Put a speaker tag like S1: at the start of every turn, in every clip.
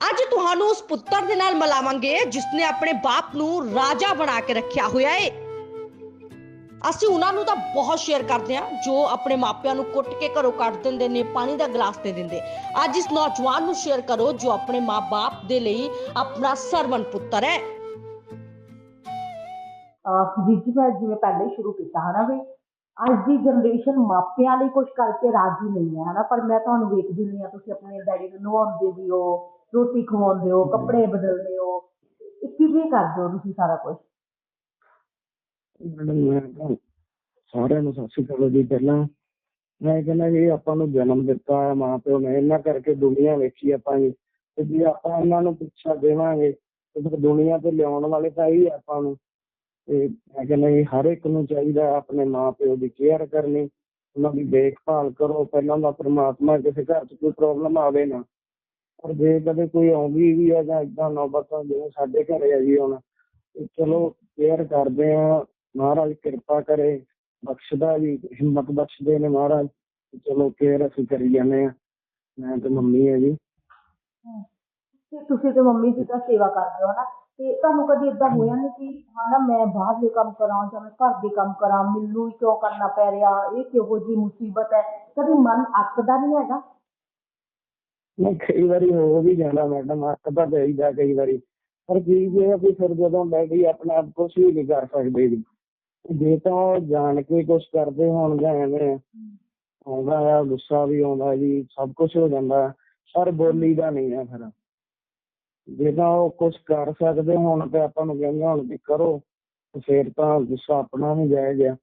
S1: ਅੱਜ ਤੁਹਾਨੂੰ ਉਸ ਪੁੱਤਰ ਦੇ ਨਾਲ ਮਿਲਾਵਾਂਗੇ ਜਿਸ ਨੇ ਆਪਣੇ ਬਾਪ ਨੂੰ ਰਾਜਾ ਬਣਾ ਕੇ ਰੱਖਿਆ ਹੋਇਆ ਏ। ਅਸੀਂ ਉਹਨਾਂ ਨੂੰ ਤਾਂ ਬਹੁਤ ਸ਼ੇਅਰ ਕਰਦੇ ਹਾਂ, ਜੋ ਆਪਣੇ ਮਾਪਿਆਂ ਨੂੰ ਕੁੱਟ ਕੇ ਘਰੋਂ ਕੱਢ ਦਿੰਦੇ ਨੇ, ਪਾਣੀ ਦਾ ਗਲਾਸ ਦੇ ਦਿੰਦੇ। ਅੱਜ ਇਸ ਨੌਜਵਾਨ ਨੂੰ ਸ਼ੇਅਰ ਕਰੋ, ਜੋ ਆਪਣੇ ਮਾਪੇ ਦੇ ਲਈ ਆਪਣਾ ਸਰਵਨ ਪੁੱਤਰ ਹੈ।
S2: ਜੀ, ਮੈਂ ਜਿਵੇਂ ਪਹਿਲੇ ਹੀ ਸ਼ੁਰੂ ਕੀਤਾ, ਹਨਾ ਵੀ ਅੱਜ ਦੀ ਜਨਰੇਸ਼ਨ ਮਾਪਿਆਂ ਲਈ ਕੁਝ ਕਰਕੇ ਰਾਜੀ ਨਹੀਂ ਹੈ, ਹਨਾ? ਪਰ ਮੈਂ ਤੁਹਾਨੂੰ ਵੇਖਦੀ ਹੁੰਦੀ ਹਾਂ, ਤੁਸੀਂ ਆਪਣੇ ਡੈਡੀ ਨੂੰ ਨਵਾਉਂਦੇ ਵੀ ਹੋ। ਰੋਟੀ ਖਵਾਉਂਦੇ ਹੋ ਕੱਪੜੇ ਬਦਲਦੇ ਹੋ ਇਹ ਕਿਵੇਂ ਕਰਦੇ ਹੋ ਤੁਸੀਂ ਸਾਰਾ ਕੁਝ
S3: ਮੈਡਮ ਸਾਰਿਆਂ ਨੂੰ ਸਤਿ ਸ਼੍ਰੀ ਅਕਾਲ ਜੀ। ਪਹਿਲਾਂ ਮੈਂ ਕਹਿੰਦਾ ਜੀ ਆਪਾਂ ਨੂੰ ਜਨਮ ਦਿੱਤਾ ਹੈ ਮਾਂ ਪਿਓ ਨੇ ਇਹਨਾਂ ਕਰਕੇ ਦੁਨੀਆ ਵੇਖੀ ਆਪਾਂ ਜੀ। ਤੇ ਜੇ ਆਪਾਂ ਇਹਨਾਂ ਨੂੰ ਪਿੱਛਾ ਦੇਵਾਂਗੇ ਤੇ ਫਿਰ ਦੁਨੀਆ ਤੇ ਲਿਆਉਣ ਵਾਲੇ ਤਾਂ ਹੀ ਆਪਾਂ ਨੂੰ। ਤੇ ਮੈਂ ਕਹਿੰਦਾ ਜੀ ਹਰ ਇੱਕ ਨੂੰ ਚਾਹੀਦਾ ਆਪਣੇ ਮਾਂ ਪਿਓ ਦੀ ਕੇਅਰ ਕਰਨੀ ਉਹਨਾਂ ਦੀ ਦੇਖਭਾਲ ਕਰੋ। ਪਹਿਲਾਂ ਤਾਂ ਪ੍ਰਮਾਤਮਾ ਕਿਸੇ ਘਰ 'ਚ ਕੋਈ ਪ੍ਰੋਬਲਮ ਆਵੇ ਨਾ। ਪਰ ਜੇ ਕਦੇ ਕੋਈ ਆਉਂਦੀ ਵੀ ਹੈ ਜਾਂ ਇਦਾਂ ਨੌਬਤ ਜਿਵੇਂ ਸਾਡੇ ਘਰੇ ਆ ਜੀ ਹੁਣ ਚਲੋ ਕੇਅਰ ਕਰਦੇ ਆ, ਮਹਾਰਾਜ ਕਿਰਪਾ ਕਰੇ, ਬਖਸ਼ਦਾ ਵੀ ਹਿੰਮਤ ਬਖਸ਼ਦੇ ਨੇ ਮਹਾਰਾਜ ਚਲੋ ਕੇਅਰ ਅਸੀਂ ਕਰੀ ਜਾਂਦੇ ਆ। ਮੈਂ ਤੇ ਮੰਮੀ ਹੈ ਜੀ।
S2: ਤੇ ਤੁਸੀਂ ਤੇ ਮੰਮੀ ਜੀ ਦਾ ਸੇਵਾ ਕਰਦੇ ਹੋ ਨਾ, ਤੇ ਤੁਹਾਨੂੰ ਕਦੀ ਇਦਾਂ ਹੋਇਆ ਨਹੀਂ ਕਿ ਹਨਾ ਮੈਂ ਬਾਹਰ ਦੇ ਕੰਮ ਕਰਾਂ, ਜਾਂ ਮੈਂ ਘਰ ਦੇ ਕੰਮ ਕਰਾਂ, ਮੈਨੂੰ ਕਿਉਂ ਕਰਨਾ ਪੈ ਰਿਹਾ, ਇਹ ਕਿਹੋ ਜੀ ਮੁਸੀਬਤ ਹੈ? ਕਦੀ ਮਨ ਅੱਕਦਾ ਨਹੀਂ ਹੈਗਾ?
S3: ਮੈਂ ਕਈ ਵਾਰੀ ਹੋ ਵੀ ਜਾਂਦਾ ਮੈਡਮ ਅੱਕ ਤਾਂ ਜਾਈਦਾ ਕਈ ਵਾਰੀ। ਪਰ ਕੀ ਜੇ ਵੀ ਫਿਰ ਜਦੋਂ ਡੈਡੀ ਆਪਣੇ ਆਪ ਕੁਝ ਵੀ ਨਹੀਂ ਕਰ ਸਕਦੇ ਜੀ। ਜੇ ਤਾਂ ਉਹ ਜਾਣ ਕੇ ਕੁਝ ਕਰਦੇ ਹੋਣ ਜਾਂ ਐਵੇਂ, ਆਉਂਦਾ ਆ, ਗੁੱਸਾ ਵੀ ਆਉਂਦਾ ਜੀ, ਸਭ ਕੁਝ ਹੋ ਜਾਂਦਾ। ਪਰ ਬੋਲੀ ਦਾ ਨਹੀਂ ਆ ਫਿਰ। ਜੇ ਤਾਂ ਉਹ ਕੁਝ ਕਰ ਸਕਦੇ ਹੋਣ ਤੇ ਆਪਾਂ ਨੂੰ ਕਹਿੰਦੇ ਹੁਣ ਵੀ ਕਰੋ, ਤੇ ਫਿਰ ਤਾਂ ਗੁੱਸਾ ਆਪਣਾ ਵੀ ਜਾਇਜ਼ ਆ।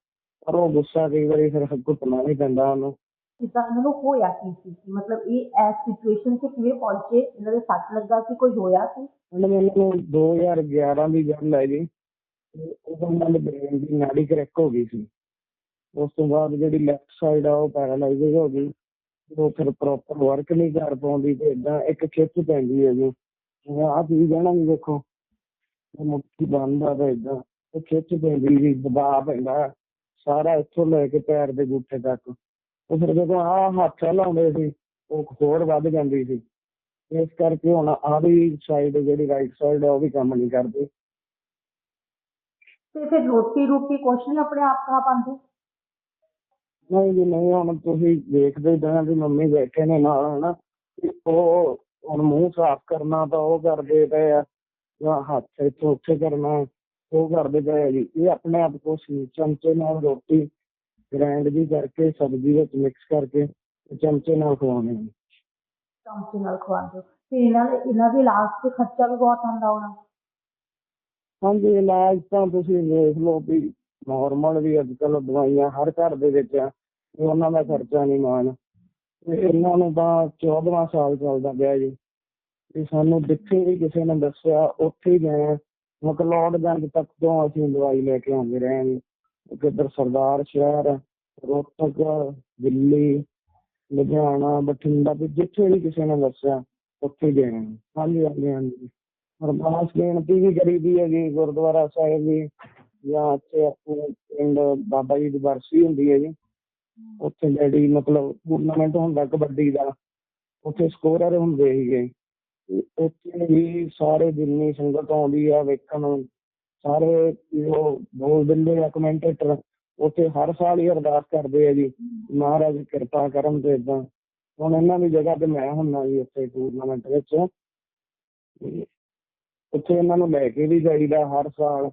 S3: ਪਰ ਉਹ ਗੁੱਸਾ ਕਈ ਵਾਰੀ ਫਿਰ ਘੁੱਟਣਾ ਨਹੀਂ ਪੈਂਦਾ ਉਹਨੂੰ।
S2: ਜਿੱਦਾਂ ਇਹਨਾਂ ਨੂੰ ਹੋਇਆ ਕੀ ਸੀ? ਕਿ ਮਤਲਬ ਇਹ ਐਸ ਸਿਚੁਏਸ਼ਨ 'ਚ ਕਿਵੇਂ ਪਹੁੰਚੇ? ਇਹਨਾਂ ਦੇ ਸੱਟ ਲੱਗਾ ਸੀ, ਕੋਈ ਹੋਇਆ ਸੀ?
S3: ਮਤਲਬ ਮੈਨੂੰ 2011 ਦੀ ਗੱਲ ਹੈ ਜੀ ਤੇ ਉਦੋਂ ਨਾਲ ਬ੍ਰੇਨ ਦੀ ਨਾੜੀ ਕਰੈਕ ਹੋ ਗਈ ਸੀ। ਉਸ ਤੋਂ ਬਾਅਦ ਜਿਹੜੀ ਲੈਫਟ ਸਾਈਡ ਆ, ਉਹ ਪੈਰਾਲਾਈਜ਼ ਹੋ ਗਈ। ਉਹ ਫਿਰ ਪ੍ਰੋਪਰ ਵਰਕ ਨਹੀਂ ਕਰ ਪਾਉਂਦੀ ਤੇ ਇਦਾਂ ਇੱਕ ਖਿੱਚ ਪੈਂਦੀ ਹੈ ਜੀ। ਆਹ ਚੀਜ਼ ਹੈ ਨਾ ਦੇਖੋ ਮੁੱਠੀ ਬੰਦ ਤਾਂ ਇਦਾਂ ਉਹ ਖਿੱਚ ਪੈਂਦੀ ਜੀ ਦਬਾਅ ਪੈਂਦਾ। ਸਾਰਾ ਇੱਥੋਂ ਲੈ ਕੇ ਪੈਰ ਦੇ ਗੁੱਠੇ ਤੱਕ। ਉਹ ਫਿਰ ਜਦੋਂ ਆਹ ਹੱਥ ਲਾਉਂਦੇ ਸੀ ਉਹ ਹੋਰ ਵੱਧ ਜਾਂਦੀ ਸੀ। ਇਸ ਕਰਕੇ ਹੁਣ ਆਹ ਵੀ ਸਾਈਡ ਜਿਹੜੀ ਰਾਈਟ ਸਾਈਡ ਆ ਉਹ ਵੀ ਕੰਮ ਨਹੀਂ ਕਰਦੀ।
S2: ਤੇ ਫਿਰ ਰੋਟੀ ਰੋਟੀ ਕੁਛ ਨਹੀਂ ਆਪਣੇ ਆਪ ਖਾ ਪਾਉਂਦੇ?
S3: ਨਹੀਂ ਜੀ ਨਹੀਂ ਹੁਣ ਤੁਸੀਂ ਦੇਖਦੇ ਜਾਂ ਵੀ ਮੰਮੀ ਬੈਠੇ ਨੇ ਨਾਲ ਹਨਾ। ਤੇ ਉਹ ਹੁਣ ਮੂੰਹ ਸਾਫ਼ ਕਰਨਾ ਤਾਂ ਉਹ ਕਰਦੇ ਪਏ ਆ ਜਾਂ ਹੱਥ ਇੱਥੋਂ ਉੱਥੇ ਕਰਨਾ ਉਹ ਕਰਦੇ ਪਏ ਆ ਜੀ। ਇਹ ਆਪਣੇ ਆਪ ਨਹੀਂ ਚਮਚੇ ਨਾਲ ਰੋਟੀ ਗ੍ਰਾਈਂਡ ਜੀ ਕਰਕੇ ਸਬਜ਼ੀ ਵਿੱਚ ਮਿਕਸ ਕਰਕੇ ਤੇ ਚਮਚੇ ਨਾਲ ਖਵਾਉਣੇ ਜੀ
S2: ਚਮਚੇ ਨਾਲ ਖਵਾਉਂਦੇ ਹੋ। ਤੇ ਇਹਨਾਂ ਦੇ ਇਹਨਾਂ ਦੇ ਇਲਾਜ ਤੇ ਖਰਚਾ ਵੀ ਬਹੁਤ ਆਉਂਦਾ ਹੋਣਾ।
S3: ਹਾਂਜੀ ਇਲਾਜ ਤਾਂ ਤੁਸੀਂ ਵੇਖ ਲਓ ਵੀ ਨਾਰਮਲ ਵੀ ਅੱਜ ਕੱਲ੍ਹ ਦਵਾਈਆਂ ਹਰ ਘਰ ਦੇ ਵਿੱਚ ਆ ਤੇ ਉਹਨਾਂ ਦਾ ਖਰਚਾ ਨਹੀਂ ਮਾਣ। ਤੇ ਇਹਨਾਂ ਨੂੰ ਤਾਂ 14ਵਾਂ ਸਾਲ ਚੱਲਦਾ ਪਿਆ ਜੀ। ਤੇ ਸਾਨੂੰ ਜਿੱਥੇ ਵੀ ਕਿਸੇ ਨੇ ਦੱਸਿਆ ਉੱਥੇ ਹੀ ਗਏ ਹਾਂ। ਮਕਲੌਡਗੰਜ ਤੱਕ ਤੋਂ ਅਸੀਂ ਦਵਾਈ ਲੈ ਕੇ ਆਉਂਦੇ ਰਹੇ ਹਾਂ ਜੀ। ਕਿੱਧਰ ਸਰਦਾਰ, ਸ਼ਹਿਰ, ਰੋਹਤਕ, ਦਿੱਲੀ, ਲੁਧਿਆਣਾ, ਬਠਿੰਡਾ ਤੇ ਜਿੱਥੇ ਵੀ ਕਿਸੇ ਨੇ ਦੱਸਿਆ, ਉੱਥੇ ਹੀ ਹਾਂਜੀ ਹਾਂਜੀ ਹਾਂਜੀ। ਅਰਦਾਸ ਬੇਨਤੀ ਵੀ ਕਰੀਦੀ ਹੈਗੀ, ਗੁਰਦੁਆਰਾ ਸਾਹਿਬ ਵੀ, ਜਾਂ ਇੱਥੇ ਆਪਣੇ ਪਿੰਡ ਬਾਬਾ ਜੀ ਦੀ ਬਰਸੀ ਹੁੰਦੀ ਹੈ ਜੀ। ਉੱਥੇ ਜਿਹੜੀ ਮਤਲਬ ਟੂਰਨਾਮੈਂਟ ਹੁੰਦਾ ਕਬੱਡੀ ਦਾ, ਉੱਥੇ ਸਕੋਰਰ ਹੁੰਦੇ ਸੀਗੇ। ਤੇ ਉੱਥੇ ਵੀ ਸਾਰੇ ਜਿੰਨੀ ਸੰਗਤ ਆਉਂਦੀ ਆ ਵੇਖਣ ਸਾਰੇ ਉਹ ਬੋਲ ਦਿੰਦੇ ਆ ਕਮੈਂਟੇਟਰ ਉੱਥੇ ਹਰ ਸਾਲ ਹੀ ਅਰਦਾਸ ਕਰਦੇ ਆ ਜੀ, ਮਹਾਰਾਜ ਕਿਰਪਾ ਕਰਨ ਤੇ ਇਦਾਂ ਹੁਣ ਇਹਨਾਂ ਦੀ ਜਗ੍ਹਾ ਤੇ ਮੈਂ ਹੁੰਨਾ ਜੀ ਉੱਥੇ ਟੂਰਨਾਮੈਂਟ ਵਿੱਚ। ਉੱਥੇ ਇਹਨਾਂ ਨੂੰ ਲੈ ਕੇ ਵੀ ਜਾਈਦਾ ਹਰ ਸਾਲ।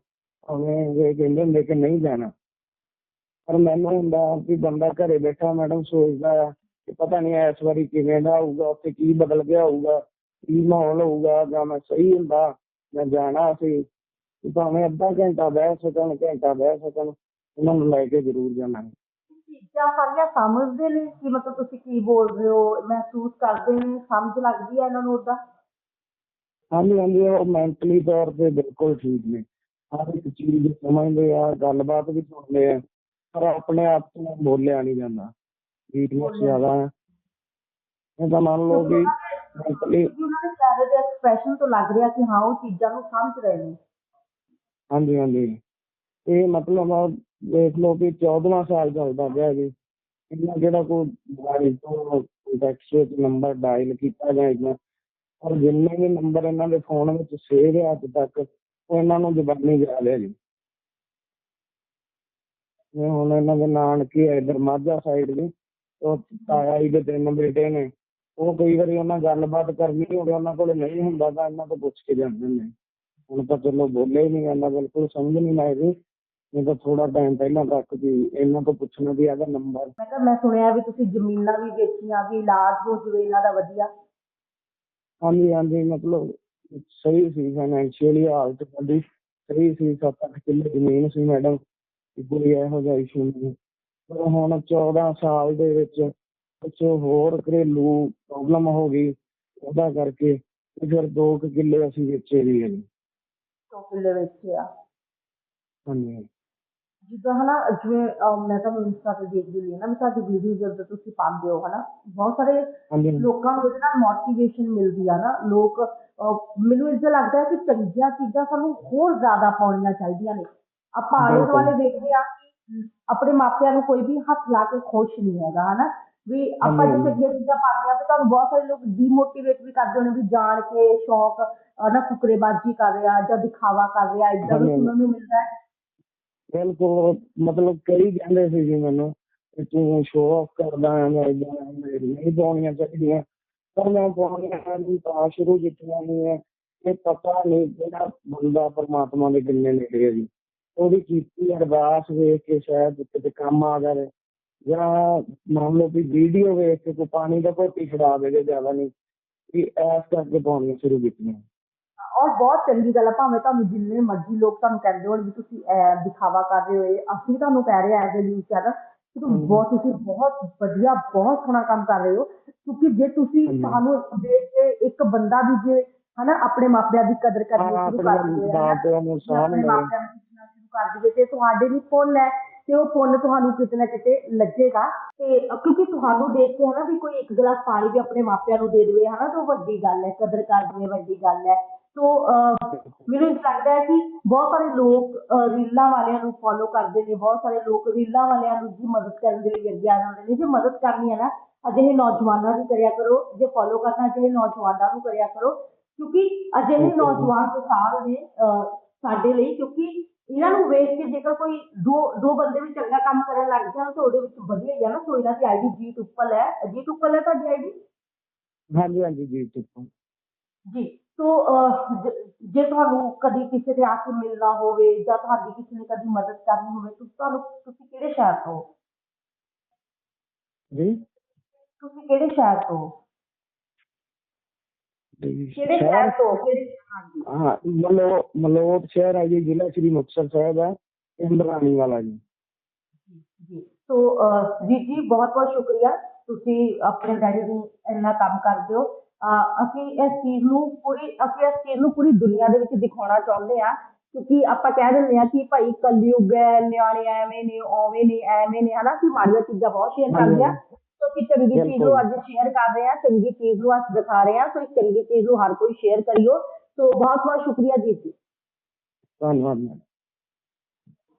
S3: ਭਾਵੇਂ ਇਹ ਕਹਿੰਦੇ ਹੁੰਦੇ ਕਿ ਨਹੀਂ ਜਾਣਾ। ਪਰ ਮੈਨੂੰ ਹੁੰਦਾ ਵੀ ਬੰਦਾ ਘਰੇ ਬੈਠਾ ਮੈਡਮ ਸੋਚਦਾ ਆ ਕਿ ਪਤਾ ਨਹੀਂ ਇਸ ਵਾਰੀ ਕਿਵੇਂ ਦਾ ਹੋਊਗਾ ਉੱਥੇ ਕੀ ਬਦਲ ਗਿਆ ਹੋਊਗਾ, ਕੀ ਮਾਹੌਲ ਹੋਊਗਾ ਜਾਂ ਮੈਂ ਸਹੀ ਹੁੰਦਾ ਮੈਂ ਜਾਣਾ ਸੀ। ਭਾਵੇਂ ਅੱਧਾ ਘੰਟਾ ਬਹਿ ਸਕਣ ਘੰਟਾ ਬਹਿ ਸਕਣ ਉਹਨਾਂ ਨੂੰ ਲੈ ਕੇ ਜ਼ਰੂਰ ਜਾਣਾ
S2: ਚੀਜ਼ਾਂ ਸਾਰੀਆਂ ਸਮਝਦੇ ਨੇ? ਕਿ ਮਤਲਬ ਤੁਸੀਂ ਕੀ ਬੋਲ ਰਹੇ ਹੋ? ਮਹਿਸੂਸ ਕਰਦੇ ਨੇ? ਸਮਝ ਲੱਗਦੀ ਹੈ ਇਹਨਾਂ ਨੂੰ ਉਦਾਂ
S3: ਹਾਂਜੀ ਹਾਂਜੀ ਉਹ ਮੈਂਟਲੀ ਤੌਰ ਤੇ ਬਿਲਕੁਲ ਠੀਕ ਨੇ। ਹਰ ਇੱਕ ਚੀਜ਼ ਸਮਝਦੇ ਆ ਗੱਲਬਾਤ ਵੀ ਸੁਣਦੇ ਆ ਪਰ ਆਪਣੇ ਆਪ ਤੋਂ ਬੋਲਿਆ ਨਹੀਂ ਜਾਂਦਾ। ਵੀਕਨੈਸ ਜ਼ਿਆਦਾ ਹੈ। ਇਹ ਤਾਂ ਮੰਨ ਲਓ ਕਿ ਮੈਂਟਲੀ
S2: ਉਹਨਾਂ ਦੇ ਚਿਹਰੇ ਦੇ ਐਕਸਪ੍ਰੈਸ਼ਨ ਤੋਂ ਲੱਗ ਰਿਹਾ ਕਿ ਹਾਂ ਉਹ ਚੀਜ਼ਾਂ ਨੂੰ ਸਮਝ ਰਹੇ ਨੇ।
S3: ਹਾਂਜੀ ਹਾਂਜੀ। ਇਹ ਮਤਲਬ ਦੇਖ ਲਓ ਕਿ 14ਵਾਂ ਸਾਲ ਚੱਲਦਾ ਪਿਆ ਜੀ। ਇਹਨਾਂ ਜਿਹੜਾ ਕੋਈ ਦਵਾਈ ਤੋਂ ਟੈਕਸ ਵਿੱਚ ਨੰਬਰ ਡਾਇਲ ਕੀਤਾ ਜਾਂ ਇਦਾਂ ਔਰ ਜਿੰਨੇ ਵੀ ਨੰਬਰ ਇਹਨਾਂ ਦੇ ਫੋਨ ਵਿੱਚ ਸੇਵ ਹੈ ਅੱਜ ਤੱਕ ਉਹ ਇਹਨਾਂ ਨੂੰ ਜ਼ਬਾਨੀ ਜਾ ਲਿਆ ਜੀ। ਮੈਂ ਹੁਣ ਇਹਨਾਂ ਦੇ ਨਾਨਕੇ ਹੈ ਇੱਧਰ ਮਾਝਾ ਸਾਈਡ ਦੇ ਉਹ ਤਾਇਆ ਜੀ ਦੇ ਤਿੰਨ ਬੇਟੇ ਨੇ। ਉਹ ਕਈ ਵਾਰੀ ਉਹਨਾਂ ਗੱਲਬਾਤ ਕਰਨੀ ਹੋਵੇ, ਉਹਨਾਂ ਕੋਲ ਨਹੀਂ ਹੁੰਦਾ ਤਾਂ ਇਹਨਾਂ ਤੋਂ ਪੁੱਛ ਕੇ ਜਾਂਦੇ ਨੇ। ਹੁਣ ਤਾਂ ਚਲੋ ਬੋਲੇ ਨਹੀਂ ਇਹਨਾਂ ਬਿਲਕੁਲ ਸਮਝ ਨਹੀਂ ਆਈ। ਨਹੀਂ ਤਾਂ ਥੋੜਾ ਟਾਈਮ ਪਹਿਲਾਂ ਤੱਕ ਵੀ ਇਹਨਾਂ ਤੋਂ ਪੁੱਛਣਾ ਵੀ ਇਹਦਾ ਨੰਬਰ
S2: ਮੈਂ ਕਿਹਾ ਮੈਂ ਸੁਣਿਆ ਵੀ ਤੁਸੀਂ ਜ਼ਮੀਨਾਂ ਵੀ ਵੇਚੀਆਂ ਵੀ ਇਲਾਜ ਹੋ ਜਵੇ ਇਹਨਾਂ ਦਾ ਵਧੀਆ।
S3: ਹਾਂਜੀ ਹਾਂਜੀ ਮਤਲਬ ਸਹੀ ਸੀ ਫਾਈਨੈਂਸ਼ੀਅਲੀ ਹਾਲਤ ਸਾਡੀ। ਸਹੀ ਸੀ ਸੱਤ ਅੱਠ ਕਿੱਲੇ ਜ਼ਮੀਨ ਸੀ ਮੈਡਮ ਕੋਈ ਇਹੋ ਜਿਹਾ ਇਸ਼ੂ ਨਹੀਂ। ਪਰ ਹੁਣ 14 ਸਾਲ ਦੇ ਵਿੱਚ ਕੁਛ ਹੋਰ ਘਰੇਲੂ ਪ੍ਰੋਬਲਮ ਹੋ ਗਈ ਉਹਦਾ ਕਰਕੇ ਫਿਰ ਦੋ ਕਿੱਲੇ ਅਸੀਂ ਵੇਚੇ ਵੀ ਹੈ ਜੀ
S2: ਦੋ ਕਿੱਲੇ ਵੇਚੇ ਆ।
S3: ਹਾਂਜੀ।
S2: ਜਿੱਦਾਂ ਹਨਾ ਜਿਵੇਂ ਅਹ ਮੈਂ ਤੁਹਾਨੂੰ ਇੰਸਟਾ ਤੇ ਦੇਖਦੀ ਹੁੰਦੀ ਹਾਂ ਨਾ ਵੀ ਤੁਹਾਡੀ ਵੀਡੀਓ ਜਦੋਂ ਤੁਸੀਂ ਪਾਉਂਦੇ ਹੋ ਹਨਾ। ਬਹੁਤ ਸਾਰੇ
S3: ਹਾਂਜੀ।
S2: ਲੋਕਾਂ ਨੂੰ ਇਹਦੇ ਨਾਲ ਮੋਟੀਵੇਸ਼ਨ ਮਿਲਦੀ ਆ ਨਾ। ਲੋਕ ਅਹ ਮੈਨੂੰ ਇਦਾਂ ਲੱਗਦਾ ਹੈ ਕਿ ਚੰਗੀਆਂ ਚੀਜ਼ਾਂ ਸਾਨੂੰ ਹੋਰ ਜ਼ਿਆਦਾ ਪਾਉਣੀਆਂ ਚਾਹੀਦੀਆਂ ਨੇ। ਆਪਾਂ ਆਲੇ
S3: ਬਿਲਕੁਲ।
S2: ਦੁਆਲੇ ਦੇਖਦੇ ਆ ਕਿ ਆਪਣੇ ਮਾਪਿਆਂ ਨੂੰ ਕੋਈ ਵੀ ਹੱਥ ਲਾ ਕੇ ਖੁਸ਼ ਨਹੀਂ ਹੈਗਾ ਹਨਾ। ਵੀ ਆਪਾਂ ਜੇ। ਚੰਗੀਆਂ ਚੀਜ਼ਾਂ ਪਾਉਂਦੇ ਆ ਤੇ ਤੁਹਾਨੂੰ ਬਹੁਤ ਸਾਰੇ ਲੋਕ ਡੀਮੋਟੀਵੇਟ ਵੀ ਕਰਦੇ ਹੋਣੇ ਵੀ ਜਾਣ ਕੇ ਸ਼ੌਕ ਨਾ ਫੁਕਰੇਬਾਜ਼ੀ ਕਰ ਰਿਹਾ ਜਾਂ ਦਿਖਾਵਾ ਕਰ ਰਿਹਾ ਇਦਾਂ
S3: ਹਾਂਜੀ।
S2: ਸੁਣਨ ਨੂੰ ਮਿਲਦਾ ਹੈ
S3: ਬਿਲਕੁਲ ਮਤਲਬ ਕਈ ਕਹਿੰਦੇ ਸੀ ਜੀ ਮੈਨੂੰ ਕਿ ਤੂੰ ਸ਼ੋਅ ਆਫ ਕਰਦਾ ਹੈ ਮੈਂ ਮੇਰੀ ਨਹੀਂ ਪਾਉਣੀਆਂ ਚਾਹੀਦੀਆਂ ਪਰ ਮੈਂ ਪਾਉਣੀਆਂ ਵੀ ਤਾਂ ਸ਼ੁਰੂ ਕੀਤੀਆਂ ਨਹੀਂ ਹੈ ਕਿ ਪਤਾ ਨਹੀਂ ਜਿਹੜਾ ਬੰਦਾ ਪਰਮਾਤਮਾ ਦੇ ਕਿੰਨੇ ਨੇੜੇ ਹੈ ਜੀ ਉਹਦੀ ਕੀਤੀ ਅਰਦਾਸ ਵੇਖ ਕੇ ਸ਼ਾਇਦ ਕਿਤੇ ਕੰਮ ਆ ਜਾਵੇ ਜਾਂ ਮੰਨ ਲਓ ਵੀ ਵੀਡੀਓ ਵੇਖ ਕੇ ਕੋਈ ਪਾਣੀ ਦਾ ਘੋਟੀ ਛਡਾ ਦੇਵੇ ਜ਼ਿਆਦਾ ਨਹੀਂ ਵੀ ਐਸ ਕਰਕੇ ਪਾਉਣੀਆਂ ਸ਼ੁਰੂ ਕੀਤੀਆਂ
S2: ਔਰ ਬਹੁਤ ਚੰਗੀ ਗੱਲ ਹੈ ਭਾਵੇਂ ਤੁਹਾਨੂੰ ਜਿੰਨੇ ਮਰਜ਼ੀ ਲੋਕ ਤੁਹਾਨੂੰ ਕਹਿੰਦੇ ਹੋਣ ਵੀ ਤੁਸੀਂ ਅਹ, ਦਿਖਾਵਾ ਕਰ ਰਹੇ ਹੋ ਇਹ ਅਸੀਂ ਤੁਹਾਨੂੰ ਕਹਿ ਰਹੇ ਐਜ਼ ਅ ਨਿਊਜ਼ ਚੈਨਲ ਤੁਸੀਂ। ਬਹੁਤ ਤੁਸੀਂ ਬਹੁਤ ਵਧੀਆ ਬਹੁਤ ਸੋਹਣਾ ਕੰਮ ਕਰ ਰਹੇ ਹੋ ਕਿਉਂਕਿ ਜੇ ਤੁਸੀਂ। ਤੁਹਾਨੂੰ ਦੇਖ ਕੇ ਇੱਕ ਬੰਦਾ ਵੀ ਜੇ ਹਨਾ ਆਪਣੇ ਮਾਪਿਆਂ ਦੀ ਕਦਰ ਕਰਨੀ ਸ਼ੁਰੂ ਕਰ ਦੇਵੇ
S3: ਮਾਂ
S2: ਹਨਾ,
S3: ਪਿਓ ਨੂੰ ਲਵੇ
S2: ਮਾਪਿਆਂ ਨੂੰ ਸ਼ੁਰੂ ਕਰ ਦੇਵੇ ਤੇ ਤੁਹਾਡੇ ਵੀ ਪੁੰਨ ਹੈ ਤੇ ਉਹ ਪੁੰਨ ਤੁਹਾਨੂੰ ਕਿਤੇ ਨਾ ਕਿਤੇ ਲੱਗੇਗਾ। ਤੇ ਕਿਉਂਕਿ ਤੁਹਾਨੂੰ ਦੇਖ ਕੇ ਹਨਾ ਵੀ ਕੋਈ ਇੱਕ ਗਲਾਸ ਪਾਣੀ ਵੀ ਆਪਣੇ ਮਾਪਿਆਂ ਨੂੰ ਦੇ ਦੇਵੇ ਹਨਾ ਤਾਂ ਵੱਡੀ ਗੱਲ ਹੈ ਕਦਰ ਕਰ ਦੇਵੇ ਵੱਡੀ ਗੱਲ ਹੈ। ਸੋ ਮੈਨੂੰ ਲੱਗਦਾ ਹੈ ਕਿ ਬਹੁਤ ਸਾਰੇ ਲੋਕ ਰੀਲਾਂ ਵਾਲਿਆਂ ਨੂੰ ਫੋਲੋ ਕਰਦੇ ਨੇ ਬਹੁਤ ਸਾਰੇ ਲੋਕ ਰੀਲਾਂ ਵਾਲਿਆਂ ਨੂੰ ਜੀ ਮਦਦ ਕਰਨ ਦੇ ਲਈ ਅੱਗੇ ਆ ਜਾਂਦੇ ਨੇ। ਜੇ ਮਦਦ ਕਰਨੀ ਹੈ ਨਾ ਅਜਿਹੇ ਨੌਜਵਾਨਾਂ ਦੀ ਕਰਿਆ ਕਰੋ ਜੇ ਫੋਲੋ ਕਰਨਾ ਅਜਿਹੇ ਨੌਜਵਾਨਾਂ ਨੂੰ ਕਰਿਆ ਕਰੋ ਕਿਉਂਕਿ ਅਜਿਹੇ। ਨੌਜਵਾਨ ਕਿਸਾਨ ਨੇ ਸਾਡੇ ਲਈ ਕਿਉਂਕਿ ਇਹਨਾਂ ਨੂੰ ਵੇਖ ਕੇ ਜੇਕਰ ਕੋਈ ਦੋ ਦੋ ਬੰਦੇ ਵੀ ਚੰਗਾ ਕੰਮ ਕਰਨ ਲੱਗ ਜਾਣ ਤਾਂ ਉਹਦੇ ਵਿੱਚ ਵਧੀਆ ਹੀ ਆ ਨਾ ਸੋ ਇਹਨਾਂ ਦੀ ਆਈਡੀ ਜੀਤ ਉੱਪਲ ਹੈ ਜੀਤ ਉੱਪਲ ਹੈ ਤੁਹਾਡੀ ਆਈਡੀ
S3: ਹਾਂਜੀ ਹਾਂਜੀ ਜੀ ਠੀਕ
S2: ਜੀ ਸੋ ਜ- ਜੇ ਤੁਹਾਨੂੰ ਕਦੀ ਕਿਸੇ ਦੇ ਆ ਕੇ ਮਿਲਣਾ ਹੋਵੇ ਜਾਂ ਤੁਹਾਡੀ ਕਿਸੇ ਨੇ ਕਦੀ ਮਦਦ ਕਰਨੀ ਹੋਵੇ ਤੁਸੀਂ ਤੁਹਾਨੂੰ ਤੁਸੀਂ ਕਿਹੜੇ ਸ਼ਹਿਰ ਤੋਂ?
S3: ਜੀ
S2: ਤੁਸੀਂ ਕਿਹੜੇ ਸ਼ਹਿਰ ਤੋਂ?
S3: ਜੀ
S2: ਕਿਹੜੇ
S3: ਸ਼ਹਿਰ
S2: ਤੋਂ? ਹੋ? ਕਿਹੜੇ ਹਾਂਜੀ।
S3: ਹਾਂ ਮਲੋ ਮਲੋਟ ਸ਼ਹਿਰ ਹੈ ਜੀ ਜ਼ਿਲ੍ਹਾ ਸ੍ਰੀ ਮੁਕਤਸਰ ਸਾਹਿਬ ਹੈ ਇੰਦਰਾਣੀ ਵਾਲਾ ਜੀ।
S2: ਜੀ ਸੋ ਜੀ ਜੀ ਬਹੁਤ ਬਹੁਤ ਸ਼ੁਕਰੀਆ। ਤੁਸੀਂ ਆਪਣੇ ਡੈਡੀ ਨੂੰ ਇੰਨਾ ਕੰਮ ਕਰਦੇ ਹੋ। ਅਸੀਂ ਇਸ ਚੀਜ਼ ਨੂੰ ਪੂਰੀ ਅਸੀਂ ਇਸ ਚੀਜ਼ ਨੂੰ ਪੂਰੀ ਦੁਨੀਆ ਦੇ ਵਿੱਚ ਦਿਖਾਉਣਾ ਚਾਹੁੰਦੇ ਆ ਕਿਉਂਕਿ ਆਪਾਂ ਕਹਿ ਦਿੰਦੇ ਆ ਕਿ ਭਾਈ ਕਲਯੁੱਗ ਹੈ ਨਿਆਣੇ ਐਵੇਂ ਨੇ ਓਵੇਂ ਨੇ ਐਵੇਂ ਨੇ ਹਨਾ? ਕਿ ਮਾੜੀਆਂ ਚੀਜ਼ਾਂ ਬਹੁਤ ਸ਼ੇਅਰ ਕਰਦੇ ਅਸੀਂ ਚੰਗੀ ਚੀਜ਼ ਨੂੰ ਅੱਜ ਸ਼ੇਅਰ ਕਰ ਰਹੇ ਆ ਚੰਗੀ ਚੀਜ਼ ਨੂੰ ਅੱਜ ਦਿਖਾ ਰਹੇ ਆ ਸੋ ਇਸ ਚੰਗੀ ਚੀਜ਼ ਨੂੰ ਹਰ ਕੋਈ ਸ਼ੇਅਰ ਕਰਿਓ। ਸੋ ਬਹੁਤ ਬਹੁਤ ਸ਼ੁਕਰੀਆ ਜੀ। ਜੀ
S3: ਧੰਨਵਾਦ ਮੈਮ